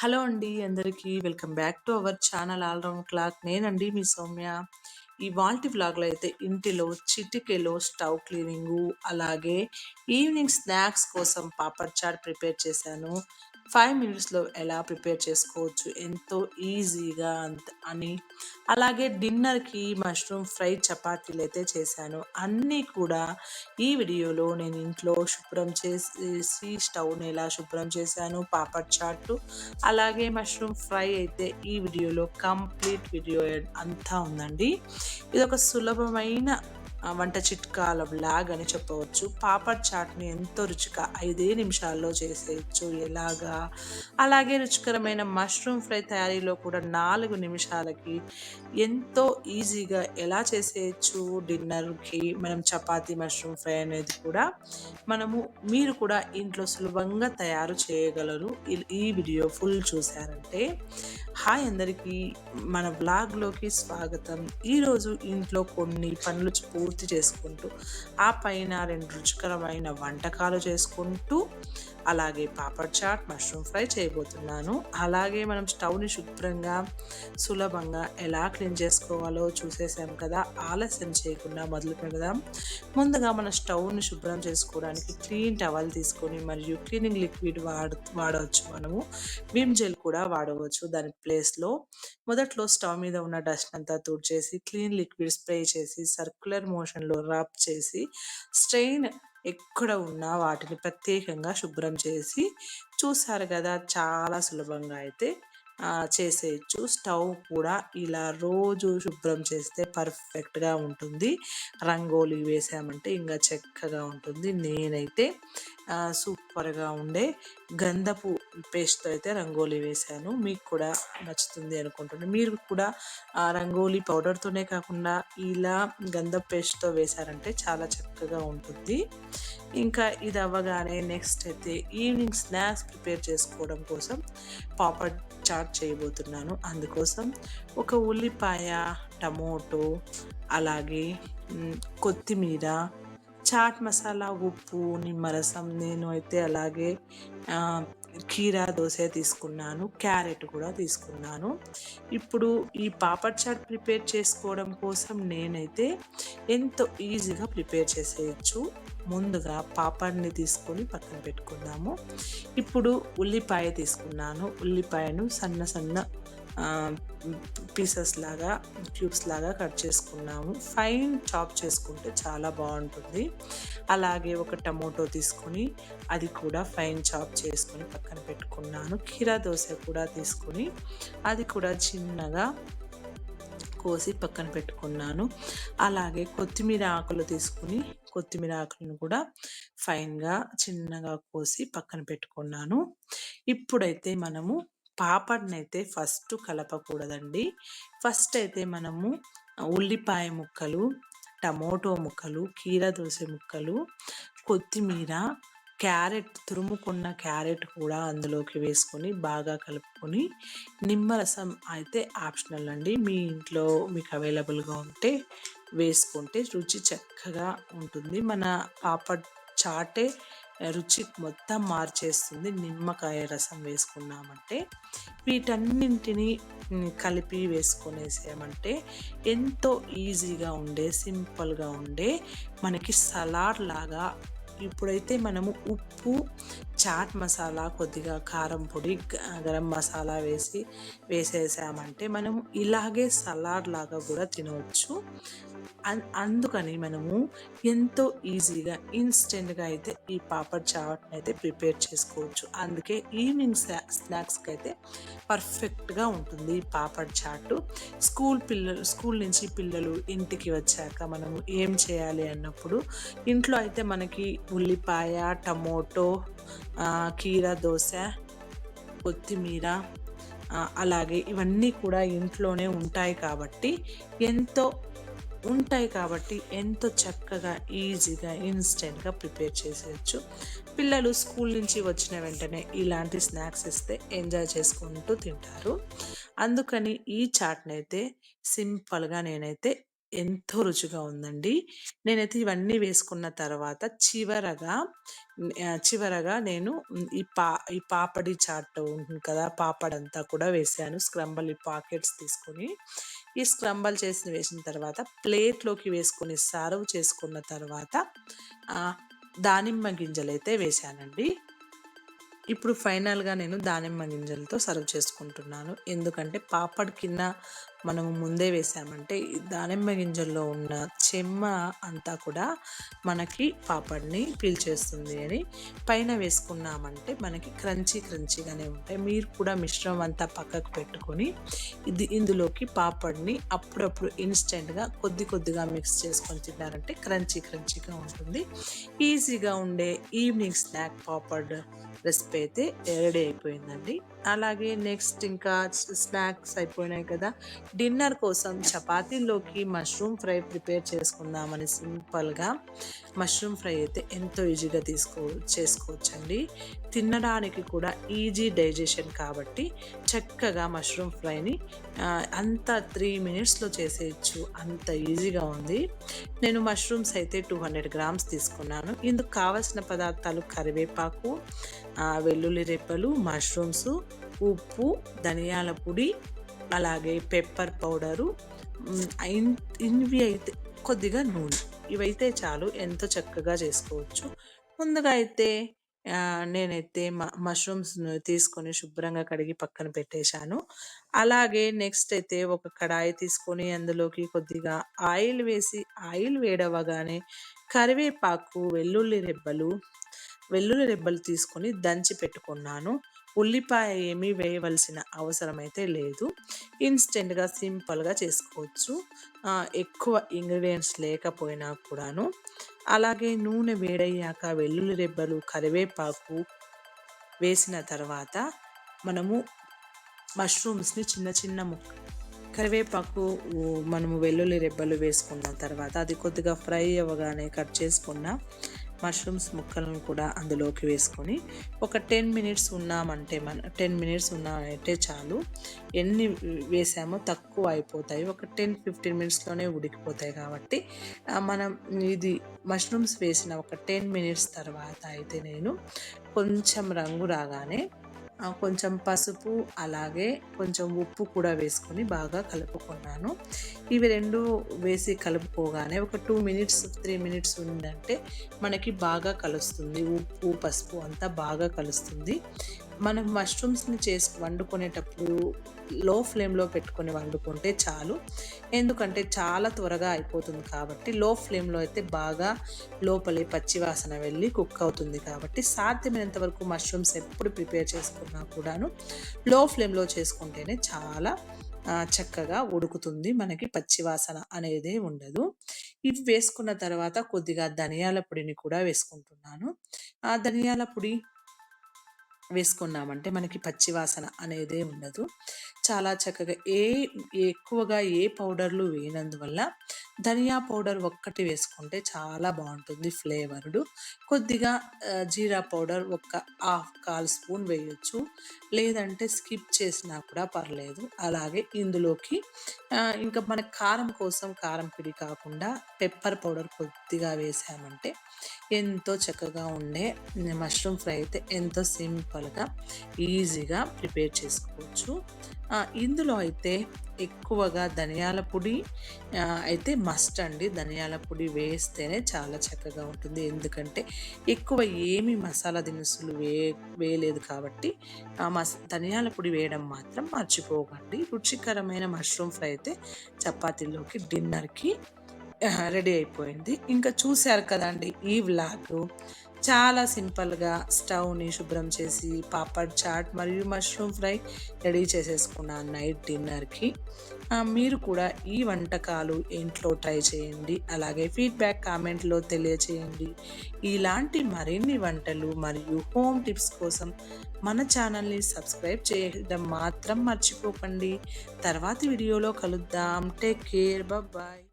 Hello అండి అందరికీ. Welcome back to our channel all round clock. నేనండి మీ సౌమ్య. ఈ వాల్టి వ్లాగ్లో అయితే ఇంటిలో చిటికెలో స్టవ్ క్లీనింగు అలాగే ఈవినింగ్ స్నాక్స్ కోసం పాపడ్ చాట్ ప్రిపేర్ చేశాను. ఫైవ్ మినిట్స్లో ఎలా ప్రిపేర్ చేసుకోవచ్చు? ఎంతో ఈజీగా అంత అని. అలాగే డిన్నర్కి మష్రూమ్ ఫ్రై చపాతీలు అయితే చేశాను. అన్నీ కూడా ఈ వీడియోలో నేను ఇంట్లో శుభ్రం చేసి స్టవ్ని ఎలా శుభ్రం చేశాను పాపడ్ చాట్లు అలాగే మష్రూమ్ ఫ్రై అయితే ఈ వీడియోలో కంప్లీట్ వీడియో అంతా ఉందండి. ఇది ఒక సులభమైన వంట చిట్కాల బ్లాగ్ అని చెప్పవచ్చు. పాపడ్ చాట్ని ఎంతో రుచిగా ఐదే నిమిషాల్లో చేసేయచ్చు. ఎలాగా? అలాగే రుచికరమైన మష్రూమ్ ఫ్రై తయారీలో కూడా నాలుగు నిమిషాలకి ఎంతో ఈజీగా ఎలా చేసేయచ్చు? డిన్నర్కి మనం చపాతీ మష్రూమ్ ఫ్రై అనేది కూడా మనము మీరు కూడా ఇంట్లో సులభంగా తయారు చేయగలరు. ఈ వీడియో ఫుల్ చూసారంటే హాయ్ అందరికీ మన బ్లాగ్లోకి స్వాగతం. ఈరోజు ఇంట్లో కొన్ని పనులు పూర్తి చేసుకుంటూ ఆ పైన రెండు రుచికరమైన వంటకాలు చేసుకుంటూ అలాగే పాపడ్ చాట్ మష్రూమ్ ఫ్రై చేయబోతున్నాను. అలాగే మనం స్టవ్ని శుభ్రంగా సులభంగా ఎలా క్లీన్ చేసుకోవాలో చూసేసాం కదా ఆలస్యం చేయకుండా మొదలు పెడదాం. ముందుగా మన స్టవ్ని శుభ్రం చేసుకోవడానికి క్లీన్ టవల్ తీసుకొని మరియు క్లీనింగ్ లిక్విడ్ వాడ వాడవచ్చు మనము. విమ్ జెల్ కూడా వాడవచ్చు దాని ప్లేస్లో. మొదట్లో స్టవ్ మీద ఉన్న డస్ట్ అంతా తుడిచేసి క్లీన్ లిక్విడ్ స్ప్రే చేసి సర్క్యులర్ మోషన్లో రబ్ చేసి స్ట్రెయిన్ ఎక్కడ ఉన్నా వాటిని ప్రత్యేకంగా శుభ్రం చేసి చూసారు కదా చాలా సులభంగా అయితే చేసేయచ్చు. స్టవ్ కూడా ఇలా రోజు శుభ్రం చేస్తే పర్ఫెక్ట్గా ఉంటుంది. రంగోలీ వేసామంటే ఇంకా చక్కగా ఉంటుంది. నేనైతే సూపర్గా ఉండే గంధపు పేస్ట్తో అయితే రంగోలీ వేశాను. మీకు కూడా నచ్చుతుంది అనుకుంటున్నాను మీరు కూడా ఆ రంగోలీ పౌడర్తోనే కాకుండా ఇలా గంధపు పేస్ట్తో వేశారంటే చాలా చక్కగా ఉంటుంది. ఇంకా ఇది అవ్వగానే నెక్స్ట్ అయితే ఈవినింగ్ స్నాక్స్ ప్రిపేర్ చేసుకోవడం కోసం పాపడ్ చాట్ చేయబోతున్నాను. అందుకోసం ఒక ఉల్లిపాయ టమోటో అలాగే కొత్తిమీర చాట్ మసాలా ఉప్పు నిమ్మరసం నేను అయితే అలాగే కీరా దోశ తీసుకున్నాను క్యారెట్ కూడా తీసుకున్నాను. ఇప్పుడు ఈ పాపడ్ చాట్ ప్రిపేర్ చేసుకోవడం కోసం నేనైతే ఎంతో ఈజీగా ప్రిపేర్ చేసేయచ్చు. ముందుగా పాపడ్ని తీసుకొని పక్కన పెట్టుకుందాము. ఇప్పుడు ఉల్లిపాయ తీసుకున్నాను. ఉల్లిపాయను సన్న సన్న పీసెస్ లాగా క్యూబ్స్ లాగా కట్ చేసుకున్నాము. ఫైన్ చాప్ చేసుకుంటే చాలా బాగుంటుంది. అలాగే ఒక టమోటో తీసుకొని అది కూడా ఫైన్ చాప్ చేసుకొని పక్కన పెట్టుకున్నాను. కీరా దోశ కూడా తీసుకొని అది కూడా చిన్నగా కోసి పక్కన పెట్టుకున్నాను. అలాగే కొత్తిమీర ఆకులు తీసుకుని కొత్తిమీర ఆకులను కూడా ఫైన్గా చిన్నగా కోసి పక్కన పెట్టుకున్నాను. ఇప్పుడైతే మనము పాపడ్నైతే ఫస్ట్ కలపకూడదండి. ఫస్ట్ అయితే మనము ఉల్లిపాయ ముక్కలు టమోటో ముక్కలు కీర దోస ముక్కలు కొత్తిమీర క్యారెట్ తురుముకున్న క్యారెట్ కూడా అందులోకి వేసుకొని బాగా కలుపుకొని నిమ్మరసం అయితే ఆప్షనల్ అండి. మీ ఇంట్లో మీకు అవైలబుల్గా ఉంటే వేసుకుంటే రుచి చక్కగా ఉంటుంది. మన పాపడ్ చాటే రుచి మొత్తం మార్చేస్తుంది. నిమ్మకాయ రసం వేసుకున్నామంటే వీటన్నింటినీ కలిపి వేసుకునేసామంటే ఎంతో ఈజీగా ఉండే సింపుల్గా ఉండే మనకి సలాడ్ లాగా ఇప్పుడైతే మనము ఉప్పు చాట్ మసాలా కొద్దిగా కారం పొడి గరం మసాలా వేసి వేసేసామంటే మనము ఇలాగే సలాడ్ లాగా కూడా తినవచ్చు. అందుకని మనము ఎంతో ఈజీగా ఇన్స్టెంట్గా అయితే ఈ పాపడ్ చాట్ని అయితే ప్రిపేర్ చేసుకోవచ్చు. అందుకే ఈవినింగ్ స్నాక్స్కి అయితే పర్ఫెక్ట్గా ఉంటుంది ఈ పాపడ్ చాట్. స్కూల్ పిల్లలు స్కూల్ నుంచి పిల్లలు ఇంటికి వచ్చాక మనము ఏం చేయాలి అన్నప్పుడు ఇంట్లో అయితే మనకి ఉల్లిపాయ టమోటో కీర దోశ కొత్తిమీర అలాగే ఇవన్నీ కూడా ఇంట్లోనే ఉంటాయి కాబట్టి ఎంతో ఉంటాయి కాబట్టి ఎంతో చక్కగా ఈజీగా ఇన్స్టెంట్గా ప్రిపేర్ చేసేయచ్చు. పిల్లలు స్కూల్ నుంచి వచ్చిన వెంటనే ఇలాంటి స్నాక్స్ ఇస్తే ఎంజాయ్ చేసుకుంటూ తింటారు. అందుకని ఈ చాట్ని అయితే సింపుల్గా నేనైతే ఎంతో రుచిగా ఉందండి. నేనైతే ఇవన్నీ వేసుకున్న తర్వాత చివరగా ఆహ్, చివరగా నేను హ్మ్, ఈ పా ఈ పాపడి చాట్ ఉంటుంది కదా! పాపడంతా కూడా వేసాను స్క్రంబల్ ఈ పాకెట్స్ తీసుకొని, ఈ స్క్రంబల్ చేసి వేసిన తర్వాత ప్లేట్‌లోకి వేసుకొని సర్వ్ చేసుకున్న తర్వాత ఆహ్, దానిమ్మ గింజలైతే వేశానండి. ఇప్పుడు ఫైనల్‌గా నేను దానిమ్మ గింజలతో సర్వ్ చేసుకుంటున్నాను. ఎందుకంటే పాపడ్ కింద మనము ముందే వేసామంటే దానిమ్మ గింజల్లో ఉన్న చెమ్మ అంతా కూడా మనకి పాపడ్‌ని పీల్చేస్తుంది అని పైన వేసుకున్నామంటే మనకి క్రంచీ క్రంచీగానే ఉంటాయి. మీరు కూడా మిశ్రమం అంతా పక్కకు పెట్టుకొని ఇది ఇందులోకి పాపడ్‌ని అప్పుడప్పుడు ఇన్స్టెంట్గా కొద్ది కొద్దిగా మిక్స్ చేసుకొని తిన్నారంటే క్రంచీ క్రంచీగా ఉంటుంది. ఈజీగా ఉండే ఈవినింగ్ స్నాక్ పాపడ్ రెసిపీ అయితే రెడీ అయిపోయిందండి. అలాగే నెక్స్ట్ ఇంకా స్నాక్స్ అయిపోయినాయి కదా! డిన్నర్ కోసం చపాతీలోకి మష్రూమ్ ఫ్రై ప్రిపేర్ చేసుకుందామని సింపుల్‌గా మష్రూమ్ ఫ్రై అయితే ఎంతో ఈజీగా తీసుకో చేసుకోవచ్చండి. తినడానికి కూడా ఈజీ డైజెషన్ కాబట్టి చక్కగా మష్రూమ్ ఫ్రైని అంత త్రీ మినిట్స్‌లో చేసేయచ్చు అంత ఈజీగా ఉంది. నేను మష్రూమ్స్ అయితే 200 గ్రామ్స్ తీసుకున్నాను. ఇందుకు కావాల్సిన పదార్థాలు కరివేపాకు, వెల్లుల్లి రెప్పలు మష్రూమ్సు, ఉప్పు, ధనియాల పొడి, అలాగే పెప్పర్ పౌడరు, ఇవి అయితే కొద్దిగా నూనె. ఇవైతే చాలు ఎంతో చక్కగా చేసుకోవచ్చు. ముందుగా అయితే నేనైతే మ తీసుకొని శుభ్రంగా కడిగి పక్కన పెట్టేశాను. అలాగే నెక్స్ట్ అయితే ఒక కడాయి తీసుకొని అందులోకి కొద్దిగా ఆయిల్ వేసి ఆయిల్ వేడవగానే కరివేపాకు, వెల్లుల్లి రెబ్బలు, వెల్లుల్లి రెబ్బలు తీసుకొని దంచి పెట్టుకున్నాను. ఉల్లిపాయ ఏమీ వేయవలసిన అవసరమైతే లేదు. ఇన్స్టెంట్గా సింపుల్‌గా చేసుకోవచ్చు. ఎక్కువ ఇంగ్రీడియంట్స్ లేకపోయినా కూడాను. అలాగే నూనె వేడయ్యాక వెల్లుల్లి రెబ్బలు, కరివేపాకు వేసిన తర్వాత మనము మష్రూమ్స్‌ని చిన్న చిన్న ముక్క కరివేపాకు మనము వెల్లుల్లి రెబ్బలు వేసుకున్న తర్వాత అది కొద్దిగా ఫ్రై అవ్వగానే కట్ చేసుకున్న మష్రూమ్స్ ముక్కలను కూడా అందులోకి వేసుకొని ఒక 10 మినిట్స్ ఉన్నామంటే మన 10 మినిట్స్ ఉన్నామంటే చాలు. ఎన్ని వేసామో తక్కువ అయిపోతాయి. ఒక 10, 15 మినిట్స్‌లోనే ఉడికిపోతాయి కాబట్టి మనం ఇది మష్రూమ్స్ వేసిన ఒక 10 మినిట్స్ తర్వాత అయితే నేను కొంచెం రంగు రాగానే కొంచెం పసుపు అలాగే కొంచెం ఉప్పు కూడా వేసుకొని బాగా కలుపుకున్నాను. ఇవి రెండు వేసి కలుపుకోగానే ఒక టూ మినిట్స్, త్రీ మినిట్స్ ఉందంటే మనకి బాగా కలుస్తుంది. ఉప్పు, పసుపు అంతా బాగా కలుస్తుంది. మనం మష్రూమ్స్‌ని చేసి వండుకునేటప్పుడు లో ఫ్లేమ్‌లో పెట్టుకొని వండుకుంటే చాలు. ఎందుకంటే చాలా త్వరగా అయిపోతుంది కాబట్టి లో ఫ్లేమ్‌లో అయితే బాగా లోపలి పచ్చివాసన వెళ్ళి కుక్ అవుతుంది కాబట్టి సాధ్యమైనంత వరకు మష్రూమ్స్ ఎప్పుడు ప్రిపేర్ చేసుకున్నా కూడాను లో ఫ్లేమ్‌లో చేసుకుంటేనే చాలా చక్కగా ఉడుకుతుంది. మనకి పచ్చివాసన అనేది ఉండదు. ఇవి వేసుకున్న తర్వాత కొద్దిగా ధనియాల పొడిని కూడా వేసుకుంటున్నాను. ఆ ధనియాల పొడి వేసుకున్నామంటే మనకి పచ్చివాసన అనేది అనేదే ఉండదు. చాలా చక్కగా ఏ ఎక్కువగా ఏ పౌడర్‌లు వేయనందువల్ల ధనియా పౌడర్ ఒక్కటి వేసుకుంటే చాలా బాగుంటుంది ఫ్లేవర్‌డు. కొద్దిగా జీరా పౌడర్ ఒక హాఫ్ కాల్ స్పూన్ వేయొచ్చు. లేదంటే స్కిప్ చేసినా కూడా పర్లేదు. అలాగే ఇందులోకి ఇంకా మన కారం కోసం కారం పొడి కాకుండా పెప్పర్ పౌడర్ కొద్దిగా వేసామంటే ఎంతో చక్కగా ఉండే మష్రూమ్ ఫ్రై అయితే ఎంతో సింపుల్‌గా, ఈజీగా ప్రిపేర్ చేసుకోవచ్చు. ఇందులో అయితే ఎక్కువగా ధనియాల పొడి అయితే మస్ట్ అండి. ధనియాల పొడి వేస్తేనే చాలా చక్కగా ఉంటుంది. ఎందుకంటే ఎక్కువ ఏమి మసాలా దినుసులు వే వేయలేదు కాబట్టి ఆ మస్ ధనియాల పొడి వేయడం మాత్రం మర్చిపోకండి. రుచికరమైన మష్రూమ్ ఫ్రై అయితే చపాతీలోకి, డిన్నర్‌కి రెడీ అయిపోయింది. ఇంకా చూశారు కదండి ఈ వ్లాగ్ చాలా సింపుల్‌గా స్టవ్‌ని శుభ్రం చేసి పాపడ్ చాట్ మరియు మష్రూమ్ ఫ్రై రెడీ చేసేసుకున్నాను నైట్ డిన్నర్‌కి. మీరు కూడా ఈ వంటకాలు ఇంట్లో ట్రై చేయండి. అలాగే ఫీడ్‌బ్యాక్ కామెంట్‌లో తెలియచేయండి. ఇలాంటి మరిన్ని వంటలు మరియు హోమ్ టిప్స్ కోసం మన ఛానల్‌ని సబ్స్క్రైబ్ చేయడం మాత్రం మర్చిపోకండి. తర్వాతి వీడియోలో కలుద్దాం. Take care. బాయ్.